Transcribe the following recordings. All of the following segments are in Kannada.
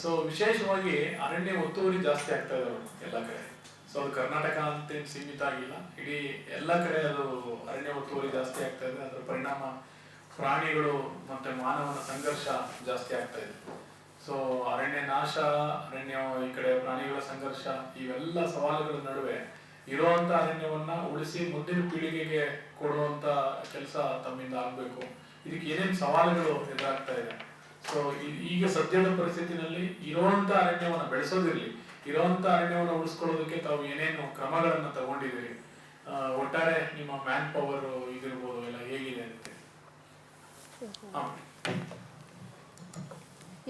ಸೊ ವಿಶೇಷವಾಗಿ ಅರಣ್ಯ ಒತ್ತುವರಿ ಜಾಸ್ತಿ ಆಗ್ತಾ ಇದೆ ಎಲ್ಲ ಕಡೆ. ಸೊ ಅದು ಕರ್ನಾಟಕ ಅಂತ ಸೀಮಿತ ಆಗಿಲ್ಲ. ಇಡೀ ಎಲ್ಲ ಕಡೆ ಅದು ಅರಣ್ಯ ಒತ್ತುವರಿ ಜಾಸ್ತಿ ಆಗ್ತಾ ಇದೆ. ಅದರ ಪರಿಣಾಮ ಪ್ರಾಣಿಗಳು ಮತ್ತೆ ಮಾನವನ ಸಂಘರ್ಷ ಜಾಸ್ತಿ ಆಗ್ತಾ ಇದೆ. ಸೊ ಅರಣ್ಯ ನಾಶ, ಅರಣ್ಯ ಈ ಕಡೆ ಪ್ರಾಣಿಗಳ ಸಂಘರ್ಷ, ಇವೆಲ್ಲ ಸವಾಲುಗಳ ನಡುವೆ ಇರುವಂತ ಅರಣ್ಯವನ್ನ ಉಳಿಸಿ ಮುಂದಿನ ಪೀಳಿಗೆಗೆ ಕೊಡುವಂತ ಕೆಲಸ ತಮ್ಮಿಂದ ಆಗ್ಬೇಕು. ಇದಕ್ಕೆ ಏನೇನ್ ಸವಾಲುಗಳು ಎದುರಾಗ್ತಾ ಇದೆ? ಸೊ ಈಗ ಸದ್ಯದ ಪರಿಸ್ಥಿತಿನಲ್ಲಿ ಇರುವಂತ ಅರಣ್ಯವನ್ನು ಬೆಳೆಸೋದಿರಲಿ ಇರುವಂತ ಅರಣ್ಯವನ್ನು ಉಳಿಸ್ಕೊಳ್ಳೋದಕ್ಕೆ ತಾವು ಏನೇನು ಕ್ರಮಗಳನ್ನು ತಗೊಂಡಿದ್ದೀರಿ? ಒಟ್ಟಾರೆ ನಿಮ್ಮ ಮ್ಯಾನ್ ಪವರ್ ಇದಿರ್ಬೋದು ಎಲ್ಲ ಹೇಗಿದೆ ಅಂತ.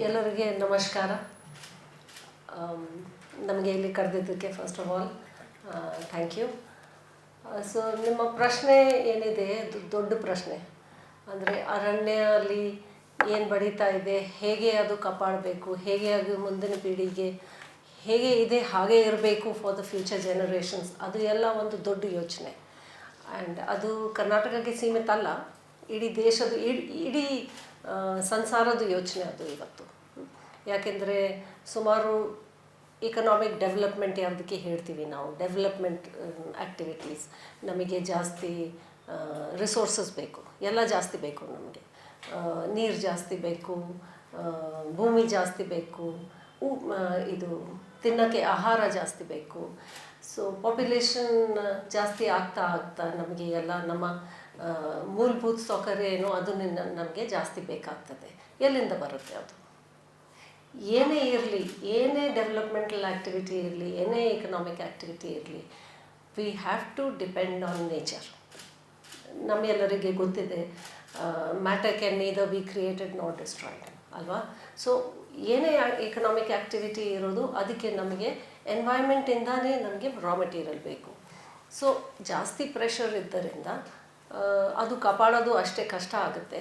ಎಲ್ಲರಿಗೆ ನಮಸ್ಕಾರ. ನಮಗೆ ಇಲ್ಲಿ ಕರೆದಿದ್ದಕ್ಕೆ first of all thank you so ನಿಮ್ಮ ಪ್ರಶ್ನೆ ಏನಿದೆ? ಅದು ದೊಡ್ಡ ಪ್ರಶ್ನೆ. ಅಂದರೆ ಅರಣ್ಯ ಅಲ್ಲಿ ಏನು ಬಡಿತಾ ಇದೆ, ಹೇಗೆ ಅದು ಕಾಪಾಡಬೇಕು, ಹೇಗೆ ಅದು ಮುಂದಿನ ಪೀಳಿಗೆ, ಹೇಗೆ ಇದೆ, ಹಾಗೆ ಇರಬೇಕು ಫಾರ್ ದ ಫ್ಯೂಚರ್ ಜನರೇಷನ್ಸ್ ಅದು ಎಲ್ಲ ಒಂದು ದೊಡ್ಡ ಯೋಚನೆ. ಆ್ಯಂಡ್ ಅದು ಕರ್ನಾಟಕಕ್ಕೆ ಸೀಮಿತ ಅಲ್ಲ, ಇಡೀ ದೇಶದ, ಇಡೀ ಸಂಸಾರದ ಯೋಚನೆ ಅದು ಇವತ್ತು. ಯಾಕೆಂದರೆ ಸುಮಾರು ಇಕನಾಮಿಕ್ ಡೆವಲಪ್ಮೆಂಟ್ ಯಾವುದಕ್ಕೆ ಹೇಳ್ತೀವಿ ನಾವು? ಡೆವಲಪ್ಮೆಂಟ್ ಆ್ಯಕ್ಟಿವಿಟೀಸ್ ನಮಗೆ ಜಾಸ್ತಿ ರಿಸೋರ್ಸಸ್ ಬೇಕು. ಎಲ್ಲ ಜಾಸ್ತಿ ಬೇಕು ನಮಗೆ. ನೀರು ಜಾಸ್ತಿ ಬೇಕು ಭೂಮಿ ಜಾಸ್ತಿ ಬೇಕು ಇದು ತಿನ್ನೋಕ್ಕೆ ಆಹಾರ ಜಾಸ್ತಿ ಬೇಕು. ಸೊ ಪಾಪ್ಯುಲೇಷನ್ ಜಾಸ್ತಿ ಆಗ್ತಾ ಆಗ್ತಾ ನಮಗೆ ಎಲ್ಲ ನಮ್ಮ ಮೂಲಭೂತ ಸೌಕರ್ಯ ಏನು ಅದು ನಮಗೆ ಜಾಸ್ತಿ ಬೇಕಾಗ್ತದೆ. ಎಲ್ಲಿಂದ ಬರುತ್ತೆ ಅದು? ಏನೇ ಇರಲಿ, ಏನೇ ಡೆವಲಪ್ಮೆಂಟಲ್ ಆ್ಯಕ್ಟಿವಿಟಿ ಇರಲಿ, ಏನೇ ಎಕನಾಮಿಕ್ ಆ್ಯಕ್ಟಿವಿಟಿ ಇರಲಿ we have to depend on nature ನಮ್ಮೆಲ್ಲರಿಗೆ ಗೊತ್ತಿದೆ matter can neither be created not destroyed ಅಲ್ವಾ? ಸೊ ಏನೇ ಎಕನಾಮಿಕ್ ಆ್ಯಕ್ಟಿವಿಟಿ ಇರೋದು ಅದಕ್ಕೆ ನಮಗೆ ಎನ್ವೈರ್ಮೆಂಟಿಂದಾನೇ ನಮಗೆ ರಾ ಮೆಟೀರಿಯಲ್ ಬೇಕು. ಸೊ ಜಾಸ್ತಿ ಪ್ರೆಷರ್ ಇದ್ದರಿಂದ ಅದು ಕಾಪಾಡೋದು ಅಷ್ಟೇ ಕಷ್ಟ ಆಗುತ್ತೆ.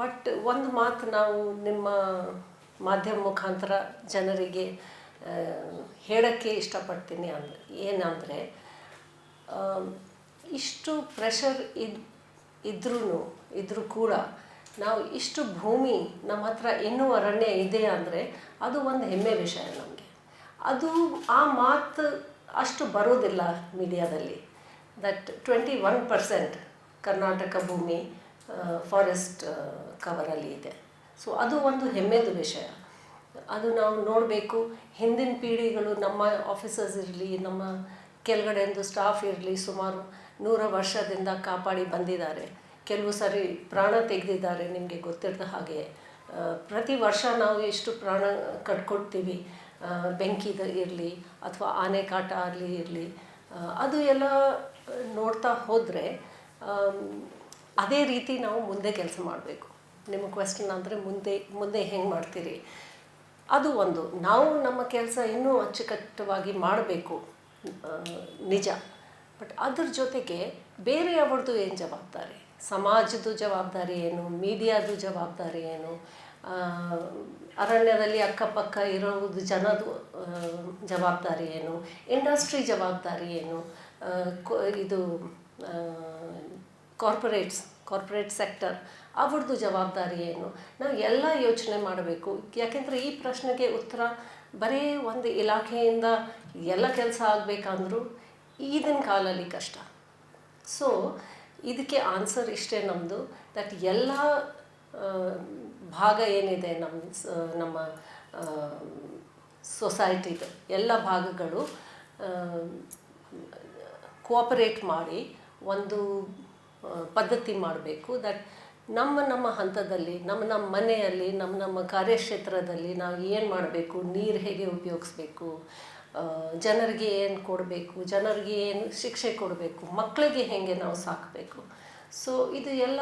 ಬಟ್ ಒಂದು ಮಾತು ನಾವು ನಿಮ್ಮ ಮಾಧ್ಯಮ ಮುಖಾಂತರ ಜನರಿಗೆ ಹೇಳೋಕ್ಕೆ ಇಷ್ಟಪಡ್ತೀನಿ ಅಂದ್ರೆ ಏನಂದರೆ ಇಷ್ಟು ಪ್ರೆಷರ್ ಇದ್ ಇದ್ರೂ ಇದ್ರೂ ಕೂಡ ನಾವು ಇಷ್ಟು ಭೂಮಿ ನಮ್ಮ ಹತ್ರ ಇನ್ನೂ ಅರಣ್ಯ ಇದೆ ಅಂದರೆ ಅದು ಒಂದು ಹೆಮ್ಮೆ ವಿಷಯ ನಮಗೆ. ಅದು ಆ ಮಾತು ಅಷ್ಟು ಬರೋದಿಲ್ಲ ಮೀಡಿಯಾದಲ್ಲಿ. That twenty one percent Karnataka ಭೂಮಿ ಫಾರೆಸ್ಟ್ ಕವರಲ್ಲಿ ಇದೆ. ಸೊ ಅದು ಒಂದು ಹೆಮ್ಮೆದು ವಿಷಯ. ಅದು ನಾವು ನೋಡಬೇಕು. ಹಿಂದಿನ ಪೀಳಿಗೆಗಳು ನಮ್ಮ ಆಫೀಸರ್ಸ್ ಇರಲಿ, ನಮ್ಮ ಕೆಳಗಡೆಂದು ಸ್ಟಾಫ್ ಇರಲಿ ಸುಮಾರು ನೂರ ವರ್ಷದಿಂದ ಕಾಪಾಡಿ ಬಂದಿದ್ದಾರೆ. ಕೆಲವು ಸರಿ ಪ್ರಾಣ ತೆಗೆದಿದ್ದಾರೆ, ನಿಮಗೆ ಗೊತ್ತಿರದ ಹಾಗೆ. ಪ್ರತಿ ವರ್ಷ ನಾವು ಎಷ್ಟು ಪ್ರಾಣ ಕಟ್ಕೊಡ್ತೀವಿ? ಬೆಂಕಿದ ಇರಲಿ ಅಥವಾ ಆನೆ ಕಾಟ ಆಗಲಿ ಇರಲಿ ಅದು ಎಲ್ಲ ನೋಡ್ತಾ ಹೋದರೆ ಅದೇ ರೀತಿ ನಾವು ಮುಂದೆ ಕೆಲಸ ಮಾಡಬೇಕು. ನಿಮ್ಮ ಕ್ವೆಶ್ಚನ್ ಅಂದರೆ ಮುಂದೆ ಮುಂದೆ ಹೆಂಗೆ ಮಾಡ್ತೀರಿ? ಅದು ಒಂದು. ನಾವು ನಮ್ಮ ಕೆಲಸ ಇನ್ನೂ ಅಚ್ಚುಕಟ್ಟವಾಗಿ ಮಾಡಬೇಕು. ನಿಜ. ಬಟ್ ಅದ್ರ ಜೊತೆಗೆ ಬೇರೆಯವ್ರದ್ದು ಏನು ಜವಾಬ್ದಾರಿ? ಸಮಾಜದ ಜವಾಬ್ದಾರಿ ಏನು? ಮೀಡಿಯಾದು ಜವಾಬ್ದಾರಿ ಏನು? ಅರಣ್ಯದಲ್ಲಿ ಅಕ್ಕಪಕ್ಕ ಇರೋದು ಜನದು ಜವಾಬ್ದಾರಿ ಏನು? ಇಂಡಸ್ಟ್ರಿ ಜವಾಬ್ದಾರಿ ಏನು? ಇದು ಕಾರ್ಪೊರೇಟ್ಸ್ ಕಾರ್ಪೊರೇಟ್ ಸೆಕ್ಟರ್ ಅವ್ರದ್ದು ಜವಾಬ್ದಾರಿ ಏನು? ನಾವು ಎಲ್ಲ ಯೋಚನೆ ಮಾಡಬೇಕು. ಯಾಕೆಂದರೆ ಈ ಪ್ರಶ್ನೆಗೆ ಉತ್ತರ ಬರೀ ಒಂದು ಇಲಾಖೆಯಿಂದ ಎಲ್ಲ ಕೆಲಸ ಆಗಬೇಕಂದ್ರೂ ಈಗಿನ ಕಾಲಲ್ಲಿ ಕಷ್ಟ. ಸೊ ಇದಕ್ಕೆ ಆನ್ಸರ್ ಇಷ್ಟೇ ನಮ್ಮದು ದಟ್ ಎಲ್ಲ ಭಾಗ ಏನಿದೆ ನಮ್ಮ ನಮ್ಮ ಸೊಸೈಟಿದು ಎಲ್ಲ ಭಾಗಗಳು ಕೋಆಪರೇಟ್ ಮಾಡಿ ಒಂದು ಪದ್ಧತಿ ಮಾಡಬೇಕು. ದಟ್ ನಮ್ಮ ನಮ್ಮ ಹಂತದಲ್ಲಿ ನಮ್ಮ ನಮ್ಮ ಮನೆಯಲ್ಲಿ ನಮ್ಮ ನಮ್ಮ ಕಾರ್ಯಕ್ಷೇತ್ರದಲ್ಲಿ ನಾವು ಏನು ಮಾಡಬೇಕು ನೀರು ಹೇಗೆ ಉಪಯೋಗಿಸ್ಬೇಕು ಜನರಿಗೆ ಏನು ಕೊಡಬೇಕು ಜನರಿಗೆ ಏನು ಶಿಕ್ಷೆ ಕೊಡಬೇಕು ಮಕ್ಕಳಿಗೆ ಹೇಗೆ ನಾವು ಸಾಕಬೇಕು. ಸೊ ಇದು ಎಲ್ಲ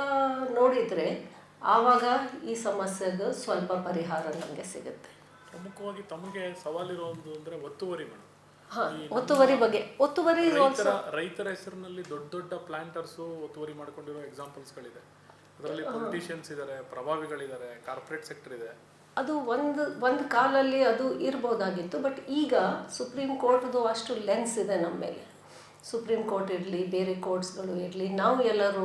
ನೋಡಿದರೆ ಆವಾಗ ಈ ಸಮಸ್ಯೆಗೆ ಸ್ವಲ್ಪ ಪರಿಹಾರ ನಮಗೆ ಸಿಗುತ್ತೆ. ಪ್ರಮುಖವಾಗಿ ತಮಗೆ ಸವಾಲಿರೋದು ಅಂದರೆ ಒತ್ತುವರಿ ಮೇಡಮ್ ಹಾಂ ಒತ್ತುವರಿ ಬಗ್ಗೆ ಒತ್ತುವರಿ ರೈತರ ರೈತರ ಹೆಸರಿನಲ್ಲಿ ದೊಡ್ಡ ದೊಡ್ಡ ಪ್ಲಾಂಟರ್ಸ್ ಒತ್ತುವರಿ ಮಾಡ್ಕೊಂಡಿರೋ ಎಕ್ಸಾಂಪಲ್ಸ್ಗಳಿದೆ ಅದರಲ್ಲಿ ಪೊಲಿಟಿಷಿಯನ್ಸ್ ಇದ್ದಾರೆ ಪ್ರಭಾವಿಗಳಿದ್ದಾರೆ ಕಾರ್ಪೊರೇಟ್ ಸೆಕ್ಟರ್ ಇದೆ. ಅದು ಒಂದು ಒಂದು ಕಾಲಲ್ಲಿ ಅದು ಇರ್ಬೋದಾಗಿತ್ತು ಬಟ್ ಈಗ ಸುಪ್ರೀಂ ಕೋರ್ಟ್ದು ಅಷ್ಟು ಲೆನ್ಸ್ ಇದೆ ನಮ್ಮ ಮೇಲೆ. ಸುಪ್ರೀಂ ಕೋರ್ಟ್ ಇರಲಿ ಬೇರೆ ಕೋರ್ಟ್ಸ್ಗಳು ಇರಲಿ ನಾವು ಎಲ್ಲರೂ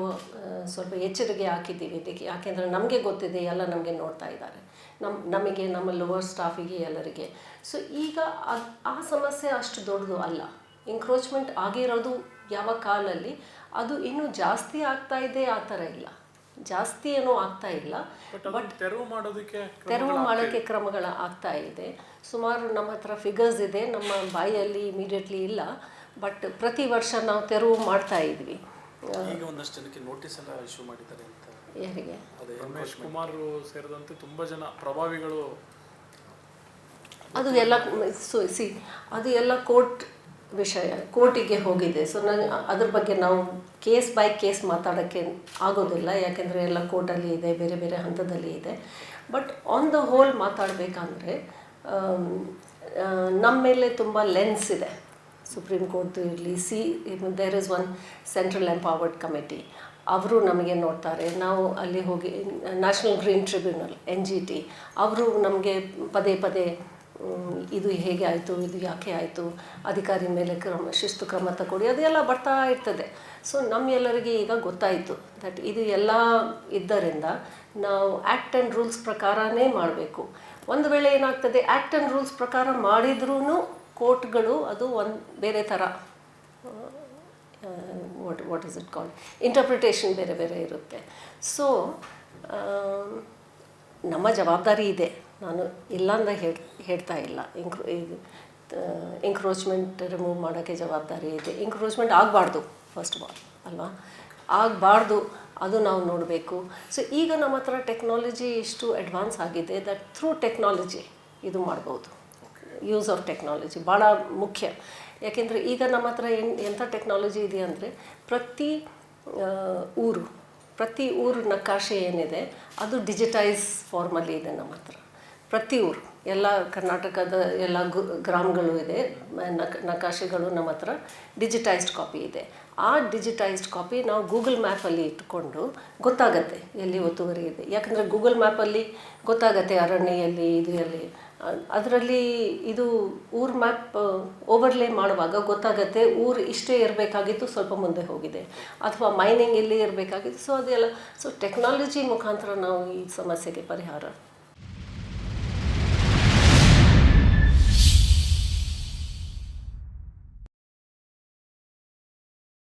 ಸ್ವಲ್ಪ ಎಚ್ಚರಿಕೆ ಹಾಕಿದ್ದೀವಿ ಇದಕ್ಕೆ. ಯಾಕೆಂದರೆ ನಮಗೆ ಗೊತ್ತಿದೆ ಎಲ್ಲ ನಮಗೆ ನೋಡ್ತಾ ಇದ್ದಾರೆ. ನಮ್ಮ ನಮಗೆ ನಮ್ಮ ಲೋವರ್ ಸ್ಟಾಫಿಗೆ ಎಲ್ಲರಿಗೆ. ಸೊ ಈಗ ಆ ಸಮಸ್ಯೆ ಅಷ್ಟು ದೊಡ್ಡದು ಅಲ್ಲ. ಎಂಕ್ರೋಚ್ಮೆಂಟ್ ಆಗಿರೋದು ಯಾವ ಕಾಲಲ್ಲಿ ಅದು ಇನ್ನೂ ಜಾಸ್ತಿ ಆಗ್ತಾ ಇದೆ ಆ ಥರ ಇಲ್ಲ. ಜಾಸ್ತಿ ಏನೂ ಆಗ್ತಾ ಇಲ್ಲ. ಬಟ್ ತೆರವು ಮಾಡೋದಕ್ಕೆ ತೆರವು ಮಾಡೋಕ್ಕೆ ಕ್ರಮಗಳ ಆಗ್ತಾ ಇದೆ. ಸುಮಾರು ನಮ್ಮ ಹತ್ರ ಫಿಗರ್ಸ್ ಇದೆ. ನಮ್ಮ ಬಾಯಲ್ಲಿ ಇಮಿಡಿಯೇಟ್ಲಿ ಇಲ್ಲ. ಬಟ್ ಪ್ರತಿ ವರ್ಷ ನಾವು ತೆರವು ಮಾಡ್ತಾ ಇದ್ವಿ. ಈಗ ಒಂದಷ್ಟು ಜನಕ್ಕೆ ನೋಟಿಸ್ ಎಲ್ಲ ಇಶ್ಯೂ ಮಾಡಿದ್ದಾರೆ ಅಂತ. ಯಾರಿಗೆ? ಅದೇ ರಮೇಶ್ ಕುಮಾರ್ ಸೇರಿದಂತೆ ತುಂಬಾ ಜನ ಪ್ರಭಾವಿಗಳು ಅದು ಎಲ್ಲ ಸಿ ಅದು ಎಲ್ಲ ಕೋರ್ಟ್ ವಿಷಯ, ಕೋರ್ಟಿಗೆ ಹೋಗಿದೆ. ಸೊ ನಾನು, ಅದ್ರ ಬಗ್ಗೆ ನಾವು ಕೇಸ್ ಬೈ ಕೇಸ್ ಮಾತಾಡೋಕ್ಕೆ ಆಗೋದಿಲ್ಲ. ಯಾಕೆಂದರೆ ಎಲ್ಲ ಕೋರ್ಟಲ್ಲಿ ಇದೆ, ಬೇರೆ ಬೇರೆ ಹಂತದಲ್ಲಿ ಇದೆ. ಬಟ್ ಆನ್ ದ ಹೋಲ್ ಮಾತಾಡಬೇಕಂದ್ರೆ ನಮ್ಮ ಮೇಲೆ ತುಂಬ ಲೆನ್ಸ್ ಇದೆ. ಸುಪ್ರೀಂ ಕೋರ್ಟ್ ಇರಲಿ, see there is one central empowered committee ಅವರು ನಮಗೆ ನೋಡ್ತಾರೆ. ನಾವು ಅಲ್ಲಿ ಹೋಗಿ national green tribunal N G T ಅವರು ನಮಗೆ ಪದೇ ಪದೇ ಇದು ಹೇಗೆ ಆಯಿತು, ಇದು ಯಾಕೆ ಆಯಿತು, ಅಧಿಕಾರಿ ಮೇಲೆ ಕ್ರಮ, ಶಿಸ್ತು ಕ್ರಮ ತಗೊಳ್ಳಿ, ಅದೆಲ್ಲ ಬರ್ತಾ ಇರ್ತದೆ. ಸೊ ನಮ್ಮೆಲ್ಲರಿಗೆ ಈಗ ಗೊತ್ತಾಯಿತು ದಟ್ ಇದು ಎಲ್ಲ ಇದ್ದರಿಂದ ನಾವು ಆ್ಯಕ್ಟ್ ಆ್ಯಂಡ್ ರೂಲ್ಸ್ ಪ್ರಕಾರನೇ ಮಾಡಬೇಕು. ಒಂದು ವೇಳೆ ಏನಾಗ್ತದೆ ಆ್ಯಕ್ಟ್ ಆ್ಯಂಡ್ ರೂಲ್ಸ್ ಪ್ರಕಾರ ಮಾಡಿದ್ರೂ ಕೋರ್ಟ್ಗಳು ಅದು ಒಂದು ಬೇರೆ ಥರ what what is it called interpretation ಬೇರೆ ಬೇರೆ ಇರುತ್ತೆ. ಸೊ ನಮ್ಮ ಜವಾಬ್ದಾರಿ ಇದೆ. ನಾನು ಇಲ್ಲ ಅಂತ ಹೇಳ್, ಹೇಳ್ತಾ ಇಲ್ಲ. ಇಂಕ್ರೋ ಎಂಕ್ರೋಚ್ಮೆಂಟ್ ರಿಮೂವ್ ಮಾಡೋಕ್ಕೆ ಜವಾಬ್ದಾರಿ ಇದೆ. ಎಂಕ್ರೋಚ್ಮೆಂಟ್ ಆಗಬಾರ್ದು ಫಸ್ಟ್ ಆಫ್ ಆಲ್ ಅಲ್ವಾ? ಆಗಬಾರ್ದು, ಅದು ನಾವು ನೋಡಬೇಕು. ಸೊ ಈಗ ನಮ್ಮ ಹತ್ರ ಟೆಕ್ನಾಲಜಿ ಇಷ್ಟು ಅಡ್ವಾನ್ಸ್ ಆಗಿದೆ ದಟ್ ಥ್ರೂ ಟೆಕ್ನಾಲಜಿ ಇದು ಮಾಡ್ಬೋದು. ಯೂಸ್ ಆಫ್ ಟೆಕ್ನಾಲಜಿ ಭಾಳ ಮುಖ್ಯ. ಯಾಕೆಂದರೆ ಈಗ ನಮ್ಮ ಹತ್ರ ಏನು ಎಂಥ ಟೆಕ್ನಾಲಜಿ ಇದೆ ಅಂದರೆ ಪ್ರತಿ ಊರು ಪ್ರತಿ ಊರು ನಕಾಶೆ ಏನಿದೆ, ಅದು ಡಿಜಿಟೈಸ್ ಫಾರ್ಮಲ್ಲಿ ಇದೆ ನಮ್ಮ ಹತ್ರ. ಪ್ರತಿ ಊರು, ಎಲ್ಲ ಕರ್ನಾಟಕದ ಎಲ್ಲ ಗ್ರಾಮಗಳು ಇದೆ. ನಕ್ ನಕ ನಕಾಶೆಗಳು ನಮ್ಮ ಹತ್ರ. ಡಿಜಿಟೈಸ್ಡ್ ಕಾಪಿ ಇದೆ. ಆ ಡಿಜಿಟೈಸ್ಡ್ ಕಾಪಿ ನಾವು ಗೂಗಲ್ ಮ್ಯಾಪಲ್ಲಿ ಇಟ್ಕೊಂಡು ಗೊತ್ತಾಗತ್ತೆ ಎಲ್ಲಿ ಒತ್ತುವರಿ ಇದೆ. ಯಾಕಂದರೆ ಗೂಗಲ್ ಮ್ಯಾಪಲ್ಲಿ ಗೊತ್ತಾಗತ್ತೆ ಅರಣ್ಯ ಎಲ್ಲಿ, ಇದು ಎಲ್ಲಿ. ಅದರಲ್ಲಿ ಇದು ಊರ್ ಮ್ಯಾಪ್ ಓವರ್ಲೇ ಮಾಡುವಾಗ ಗೊತ್ತಾಗತ್ತೆ ಊರು ಇಷ್ಟೇ ಇರಬೇಕಾಗಿತ್ತು ಸ್ವಲ್ಪ ಮುಂದೆ ಹೋಗಿದೆ. ಅಥವಾ ಮೈನಿಂಗ್ ಎಲ್ಲಿ ಇರಬೇಕಾಗಿತ್ತು. ಸೊ ಅದೆಲ್ಲ, ಸೊ ಟೆಕ್ನಾಲಜಿ ಮುಖಾಂತರ ನಾವು ಈ ಸಮಸ್ಯೆಗೆ ಪರಿಹಾರ